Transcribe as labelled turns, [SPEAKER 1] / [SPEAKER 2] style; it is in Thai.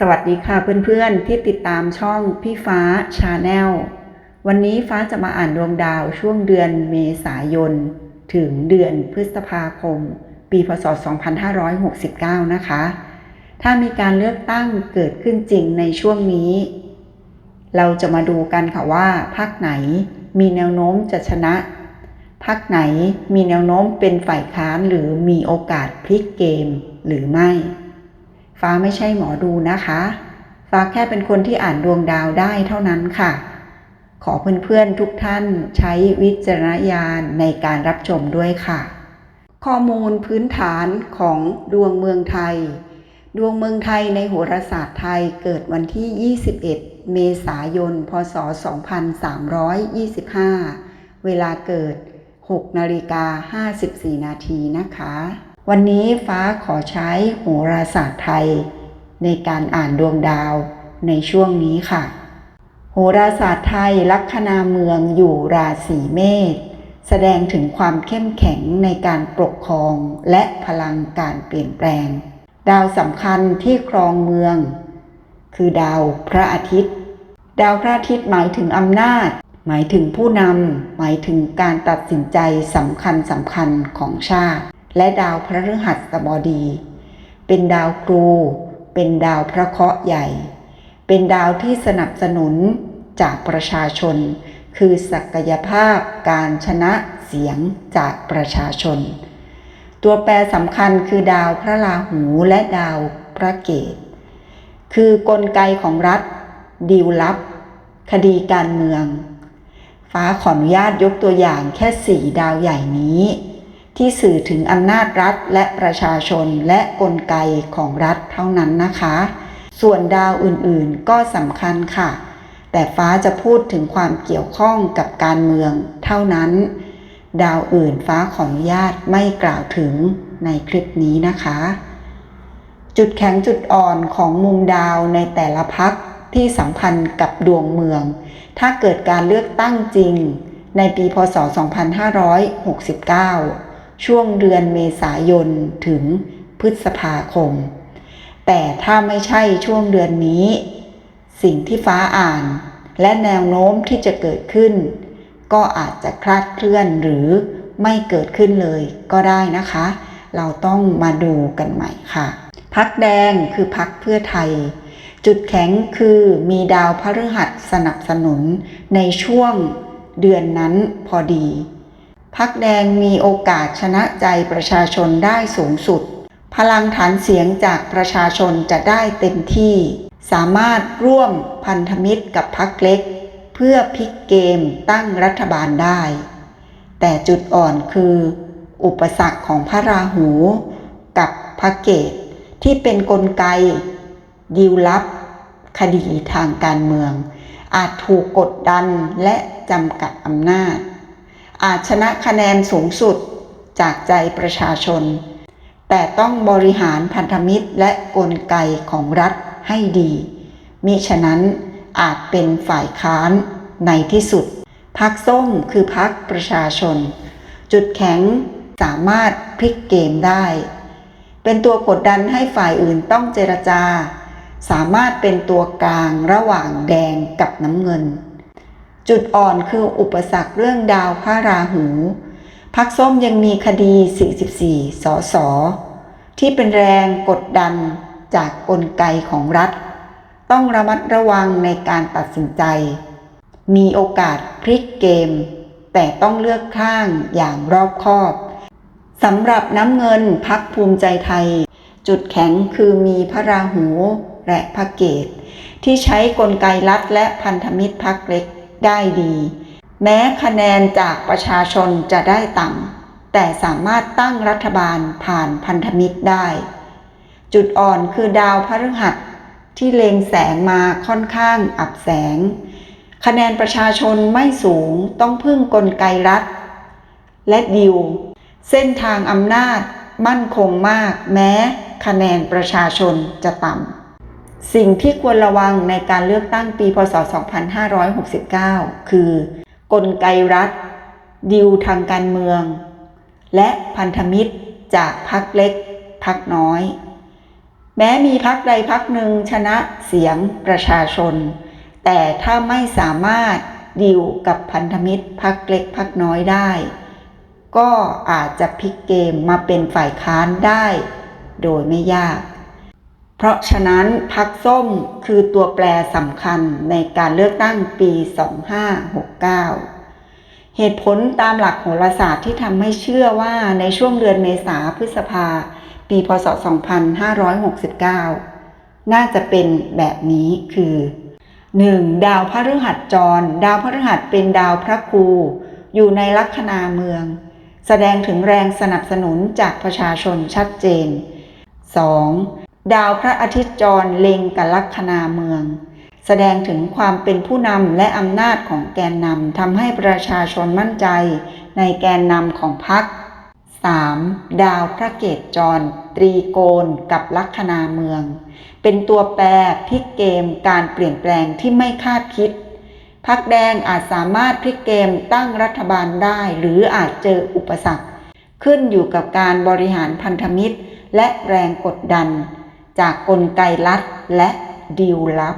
[SPEAKER 1] สวัสดีค่ะเพื่อนๆที่ติดตามช่องพี่ฟ้าชาแนลวันนี้ฟ้าจะมาอ่านดวงดาวช่วงเดือนเมษายน ถึงเดือนพฤษภาคม ปีพศ 2569 นะคะ ถ้ามีการเลือกตั้งเกิดขึ้นจริงในช่วงนี้ เราจะมาดูกันค่ะว่าพรรคไหนมีแนวโน้มจะชนะพรรคไหนมีแนวโน้มเป็นฝ่ายค้านหรือมีโอกาสพลิกเกมหรือไม่ ฟ้าไม่ใช่หมอดูนะคะ ฟ้าแค่เป็นคนที่อ่านดวงดาวได้เท่านั้นค่ะ ขอเพื่อนๆทุกท่านใช้วิจารณญาณในการรับชมด้วยค่ะ ข้อมูลพื้นฐานของดวงเมืองไทย ดวงเมืองไทยในโหราศาสตร์ไทยเกิดวันที่ 21 เมษายน พศ 2325 เวลาเกิด 6 นาฬิกา 54 นาทีนะคะ วันนี้ฟ้าขอใช้โหราศาสตร์ไทย ในการอ่านดวงดาวในช่วงนี้ค่ะ โหราศาสตร์ไทยลัคนาเมืองอยู่ราศีเมษแสดงถึงความเข้มแข็งในการปกครองและพลังการเปลี่ยนแปลง ดาวสำคัญที่ครองเมือง คือดาวพระอาทิตย์ ดาวพระอาทิตย์หมายถึงอำนาจ หมายถึงผู้นำหมายถึงการตัดสินใจสำคัญสำคัญของชาติ และดาวพระฤหัสบดี เป็นดาวครู เป็นดาวพระเคราะห์ใหญ่ เป็นดาวที่สนับสนุนจากประชาชน คือศักยภาพการชนะเสียงจากประชาชน ตัวแปรสำคัญคือดาวพระราหูและดาวพระเกตคือกลไกของรัฐ ดีลลับ คดีการเมือง ฟ้าขออนุญาตยกตัวอย่างแค่สี่ดาวใหญ่นี้ ที่สื่อถึงอำนาจรัฐและประชาชนและกลไกของรัฐเท่านั้นนะคะ ส่วนดาวอื่นๆก็สำคัญค่ะ แต่ฟ้าจะพูดถึงความเกี่ยวข้องกับการเมืองเท่านั้น ดาวอื่นฟ้าขออนุญาตไม่กล่าวถึงในคลิปนี้นะคะ จุดแข็งจุดอ่อนของมุมดาวในแต่ละพักที่สัมพันธ์กับดวงเมือง ถ้าเกิดการเลือกตั้งจริงในปีพศ 2569 ช่วงเดือนเมษายนถึงพฤษภาคม แต่ถ้าไม่ใช่ช่วงเดือนนี้ สิ่งที่ฟ้าอ่านและแนวโน้มที่จะเกิดขึ้น ก็อาจจะคลาดเคลื่อนหรือไม่เกิดขึ้นเลยก็ได้นะคะ เราต้องมาดูกันใหม่ค่ะ พักแดงคือพักเพื่อไทย จุดแข็งคือมีดาวพฤหัสสนับสนุนในช่วงเดือนนั้นพอดี พักแดงมีโอกาสชนะใจประชาชนได้สูงสุด พลังฐานเสียงจากประชาชนจะได้เต็มที่ สามารถร่วมพันธมิตรกับพักเล็ก เพื่อพลิกเกมตั้งรัฐบาลได้ แต่จุดอ่อนคือ อุปสรรคของพระราหู กับพระเกตที่เป็นนกลไกดีลลับ คดีทางการเมือง อาจถูกกดดันและจำกัดอำนาจ อาจชนะคะแนนสูงสุดจากใจประชาชน แต่ต้องบริหารพันธมิตรและกลไกของรัฐให้ดีมิฉะนั้นอาจเป็นฝ่ายค้านในที่สุดพักส้มคือพักประชาชน จุดแข็งสามารถพลิกเกมได้ เป็นตัวกดดันให้ฝ่ายอื่นต้องเจรจา สามารถเป็นตัวกลางระหว่างแดงกับน้ำเงิน จุดอ่อนคืออุปสรรคเรื่องดาวพระราหู พักส้มยังมีคดี 44 สส ที่เป็นแรงกดดันจากกลไกของรัฐ ต้องระมัดระวังในการตัดสินใจ มีโอกาสพลิกเกม แต่ต้องเลือกข้างอย่างรอบคอบสำหรับน้ำเงินพักภูมิใจไทย จุดแข็งคือมีพระราหูและพระเกตที่ใช้กลไกรัฐและพันธมิตรพักเล็ก ได้ดี แม้คะแนนจากประชาชนจะได้ต่ำแต่สามารถตั้งรัฐบาลผ่านพันธมิตรได้ จุดอ่อนคือดาวพฤหัสที่เลงแสงมาค่อนข้างอับแสง คะแนนประชาชนไม่สูงต้องพึ่งกลไกรัฐ และดิว เส้นทางอำนาจมั่นคงมากแม้คะแนนประชาชนจะต่ำ สิ่งที่ควรระวังในการเลือกตั้งปีพศ 2569 คือ กลไกรัฐ ดิวทางการเมือง และพันธมิตรจากพรรคเล็กพรรคน้อย แม้มีพักใดพักหนึ่งชนะเสียงประชาชน แต่ถ้าไม่สามารถดิวกับพันธมิตรพักเล็กพักน้อยได้ ก็อาจจะพลิกเกมมาเป็นฝ่ายค้านได้ โดยไม่ยาก เพราะฉะนั้นพักส้มคือตัวแปรสำคัญในการเลือกตั้งปี 2569 เหตุผลตามหลักโหราศาสตร์ที่ทำให้เชื่อว่าในช่วงเดือนเมษาพฤษภา ปีพศ 2569 น่าจะเป็นแบบนี้คือ 1. ดาวพฤหัสจร ดาวพฤหัสเป็นดาวพระครู อยู่ในลัคนาเมือง แสดงถึงแรงสนับสนุนจากประชาชนชัดเจน 2. ดาวพระอาทิตย์จรเล็งกับลัคนาเมือง แสดงถึงความเป็นผู้นำและอำนาจของแกนนำทำให้ประชาชนมั่นใจในแกนนำของพรรค 3. ดาวพระเกตจร ตรีโกณกับลัคนาเมือง เป็นตัวแปรพลิกเกมการเปลี่ยนแปลงที่ไม่คาดคิดพักแดงอาจสามารถพลิกเกมตั้งรัฐบาลได้ หรืออาจเจออุปสรรค ขึ้นอยู่กับการบริหารพันธมิตร และแรงกดดัน จากกลไกรัดและดีลลับ